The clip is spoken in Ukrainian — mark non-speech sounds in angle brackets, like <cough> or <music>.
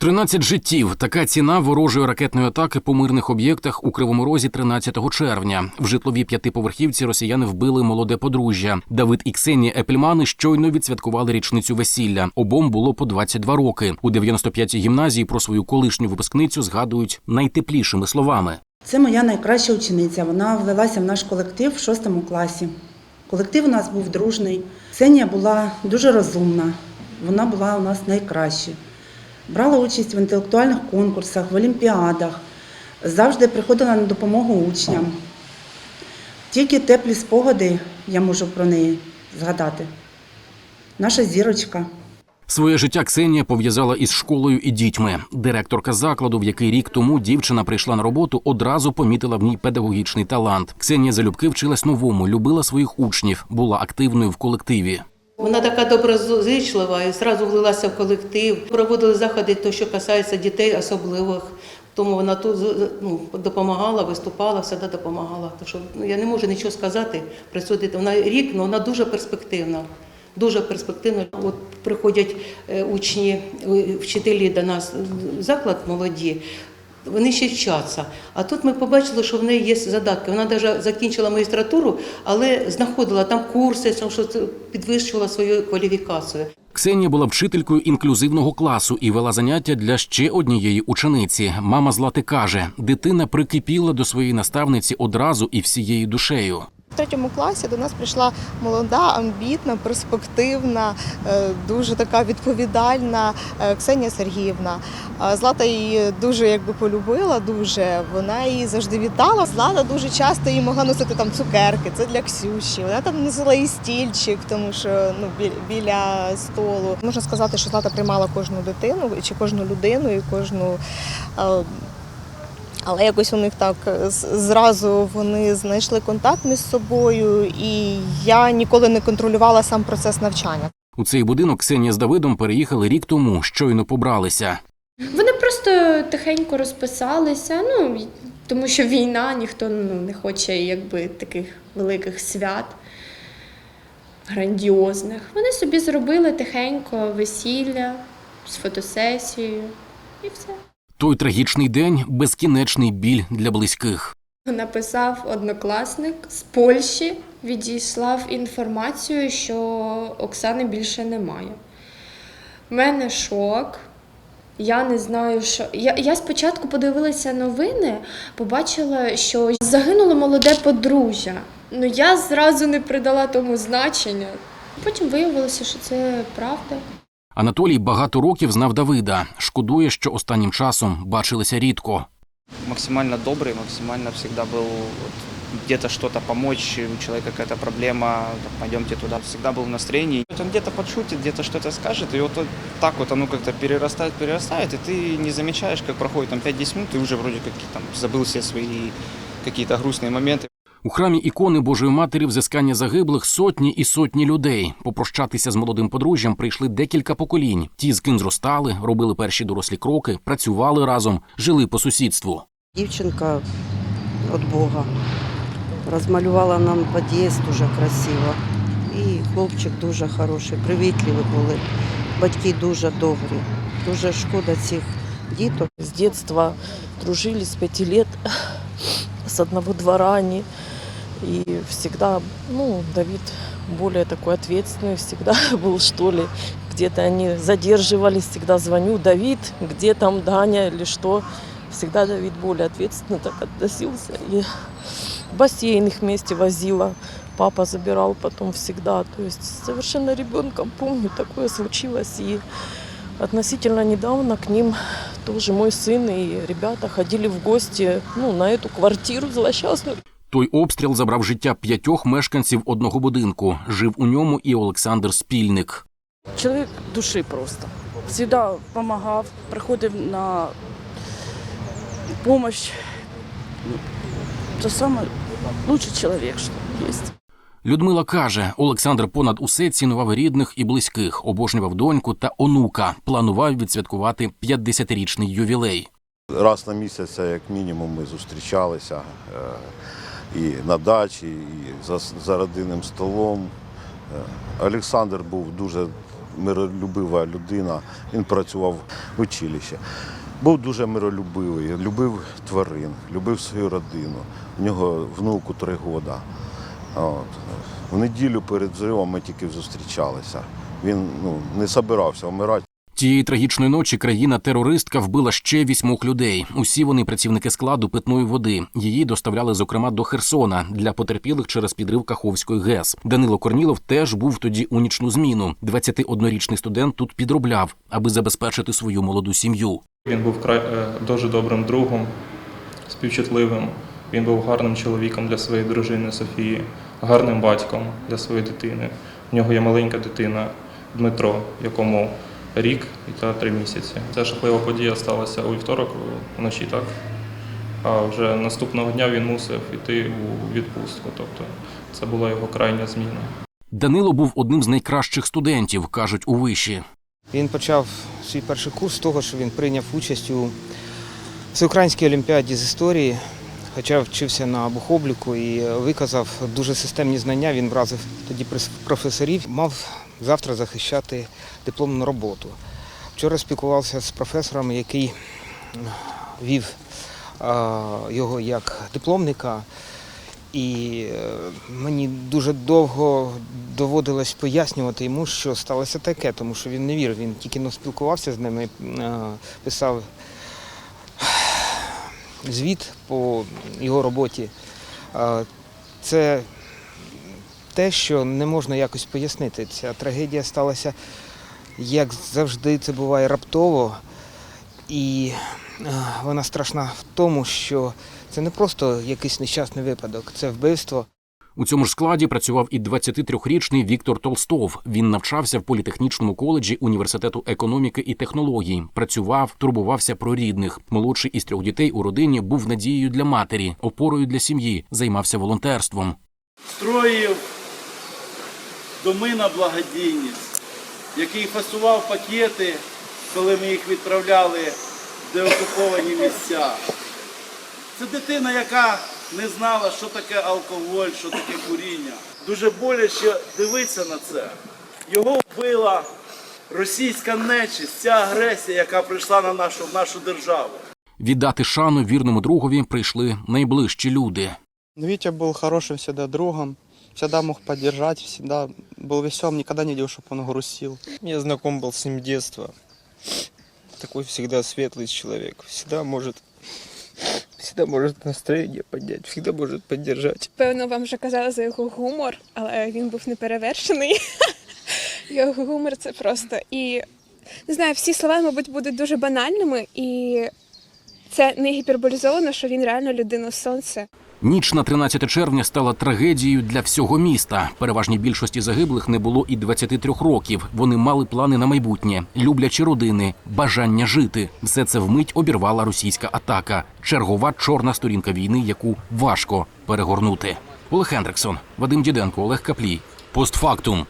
13 життів. Така ціна ворожої ракетної атаки по мирних об'єктах у Кривому Розі 13 червня. В житловій п'ятиповерхівці росіяни вбили молоде подружжя. Давид і Ксенія Епельмани щойно відсвяткували річницю весілля. Обом було по 22 роки. У 95-й гімназії про свою колишню випускницю згадують найтеплішими словами. Це моя найкраща учениця. Вона влилася в наш колектив в шостому класі. Колектив у нас був дружний. Ксенія була дуже розумна. Вона була у нас найкраща. Брала участь в інтелектуальних конкурсах, в олімпіадах, завжди приходила на допомогу учням. Тільки теплі спогади я можу про неї згадати. Наша зірочка. Своє життя Ксенія пов'язала із школою і дітьми. Директорка закладу, в який рік тому дівчина прийшла на роботу, одразу помітила в ній педагогічний талант. Ксенія залюбки вчилась новому, любила своїх учнів, була активною в колективі. Вона така доброзичлива і зразу влилася в колектив. Проводили заходи, то що касається дітей особливих. Тому вона тут ну, допомагала, виступала, завжди допомагала. То що ну, я не можу нічого сказати дитину. Вона рік, але вона дуже перспективна. Дуже перспективна. От приходять е, учні, вчителі до нас заклад молоді. Вони ще вчаться. А тут ми побачили, що в неї є задатки. Вона навіть закінчила магістратуру, але знаходила там курси, що підвищувала свою кваліфікацію. Ксенія була вчителькою інклюзивного класу і вела заняття для ще однієї учениці. Мама Злати каже, дитина прикипіла до своєї наставниці одразу і всією душею. В третьому класі до нас прийшла молода, амбітна, перспективна, е, дуже така відповідальна е, Ксенія Сергіївна. Злата її дуже якби полюбила, дуже вона її завжди вітала. Злата дуже часто їй могла носити там цукерки. Це для Ксюші. Вона там носила і стільчик, тому що ну бі- біля столу. Можна сказати, що Злата приймала кожну дитину чи кожну людину і кожну. Але якось у них так е, зразу вони знайшли контакт між собою, і я ніколи не контролювала сам процес навчання. У цей будинок Ксенія з Давидом переїхали рік тому, щойно побралися. Вони просто тихенько розписалися, ну й- тому що війна, ніхто ну, не хоче якби таких великих свят, грандіозних. Вони собі зробили тихенько весілля з фотосесією і все. Той трагічний день безкінечний біль для близьких. Написав однокласник з Польщі, відійслав інформацію, що Оксани більше немає. У мене шок. Я не знаю, що. Я, я спочатку подивилася новини, побачила, що загинуло молоде подружжя. Ну я зразу не придала тому значення. Потім виявилося, що це правда. Анатолій багато років знав Давида. Шкодує, що останнім часом бачилися рідко. максимально добрый, максимально всегда был вот, где-то что-то помочь, у человека какая-то проблема, так, пойдемте туда. Всегда был в настроении. Вот Он где-то подшутит, где-то что-то скажет, и вот, вот так вот оно как-то перерастает, перерастает, и ты не замечаешь, как проходит там 5-10 минут, и уже вроде как там забыл все свои какие-то грустные моменты. У храмі ікони Божої Матері взискання загиблих сотні і сотні людей. Попрощатися з молодим подружжям прийшли декілька поколінь. Ті, з ким зростали, робили перші дорослі кроки, працювали разом, жили по сусідству. Дівчинка від Бога. Розмалювала нам під'їзд дуже красиво. І хлопчик дуже хороший, привітливі були. Батьки дуже добрі. Дуже шкода цих діток. С детства дружили с пяти лет, с одного двора они. И всегда, ну, Давид более такой ответственный всегда <laughs> был, что ли. Где-то они задерживались, всегда звоню, Давид, где там Даня или что. Всегда Давид более ответственно так относился. И в бассейн их вместе возила. Папа забирал потом всегда. То есть совершенно ребенком помню, такое случилось. И относительно недавно к ним тоже мой сын и ребята ходили в гости ну, на эту квартиру злосчастную. Той обстріл забрав життя п'ятьох мешканців одного будинку. Жив у ньому і Олександр Спільник. Чоловік душі просто. Всегда допомагав, приходив на допомогу. Це саме лучший чоловік, що є. Людмила каже, Олександр понад усе цінував рідних і близьких, обожнював доньку та онука. Планував відсвяткувати 50-річний ювілей. Раз на місяць, як мінімум, ми зустрічалися е, і на дачі, і за, за родинним столом. Е, Олександр був дуже миролюбива людина. Він працював в училищі. Був дуже миролюбивий, любив тварин, любив свою родину. У нього внуку три роки. От. В неділю перед взривом ми тільки зустрічалися. Він ну, не собирався вмирати. Тієї трагічної ночі країна-терористка вбила ще вісьмох людей. Усі вони працівники складу питної води. Її доставляли зокрема до Херсона для потерпілих через підрив Каховської ГЕС. Данило Корнілов теж був тоді у нічну зміну. 21-річний студент тут підробляв, аби забезпечити свою молоду сім'ю. Він був е, дуже добрим другом, співчутливим. Він був гарним чоловіком для своєї дружини Софії, гарним батьком для своєї дитини. У нього є маленька дитина Дмитро, якому рік і та три місяці. Ця жахлива подія сталася у вівторок вночі, так? А вже наступного дня він мусив йти у відпустку. Тобто це була його крайня зміна. Данило був одним з найкращих студентів, кажуть у виші. Він почав свій перший курс з того, що він прийняв участь у всеукраїнській олімпіаді з історії, хоча вчився на бухобліку і виказав дуже системні знання. Він вразив тоді професорів, мав завтра захищати дипломну роботу. Вчора спілкувався з професором, який вів його як дипломника. І е, мені дуже довго доводилось пояснювати йому, що сталося таке, тому що він не вірив. Він тільки но спілкувався з ними, писав звіт по його роботі. Це те, що не можна якось пояснити. Ця трагедія сталася, як завжди, це буває раптово. І е, вона страшна в тому, що це не просто якийсь нещасний випадок, це вбивство. У цьому ж складі працював і 23-річний Віктор Толстов. Він навчався в політехнічному коледжі університету економіки і технологій. Працював, турбувався про рідних. Молодший із трьох дітей у родині був надією для матері, опорою для сім'ї, займався волонтерством. строїв доми на благодійність, який фасував пакети, коли ми їх відправляли в деокуповані місця. Це дитина, яка не знала, що таке алкоголь, що таке куріння. Дуже боляче дивитися на це. Його вбила російська нечисть, ця агресія, яка прийшла на нашу, в нашу державу. Віддати шану вірному другові прийшли найближчі люди. Витя был хорошим всегда другом, всегда мог поддержать, всегда был веселым, никогда не видел, чтобы он грустил. Я знаком был с ним с детства. Такой всегда светлый человек. Всегда может, всегда может настроение поднять, всегда может поддержать. Певно, вам вже казали за його гумор, але він був неперевершений. <laughs> Його гумор це просто. І не знаю, всі слова, мабуть, будуть дуже банальними, і це не гіперболізовано, що він реально людина сонце. Ніч на 13 червня стала трагедією для всього міста. Переважній більшості загиблих не було і 23 років. Вони мали плани на майбутнє, люблячі родини, бажання жити. Все це вмить обірвала російська атака. Чергова чорна сторінка війни, яку важко перегорнути. Олег Хендриксон, Вадим Діденко, Олег Каплій. Постфактум.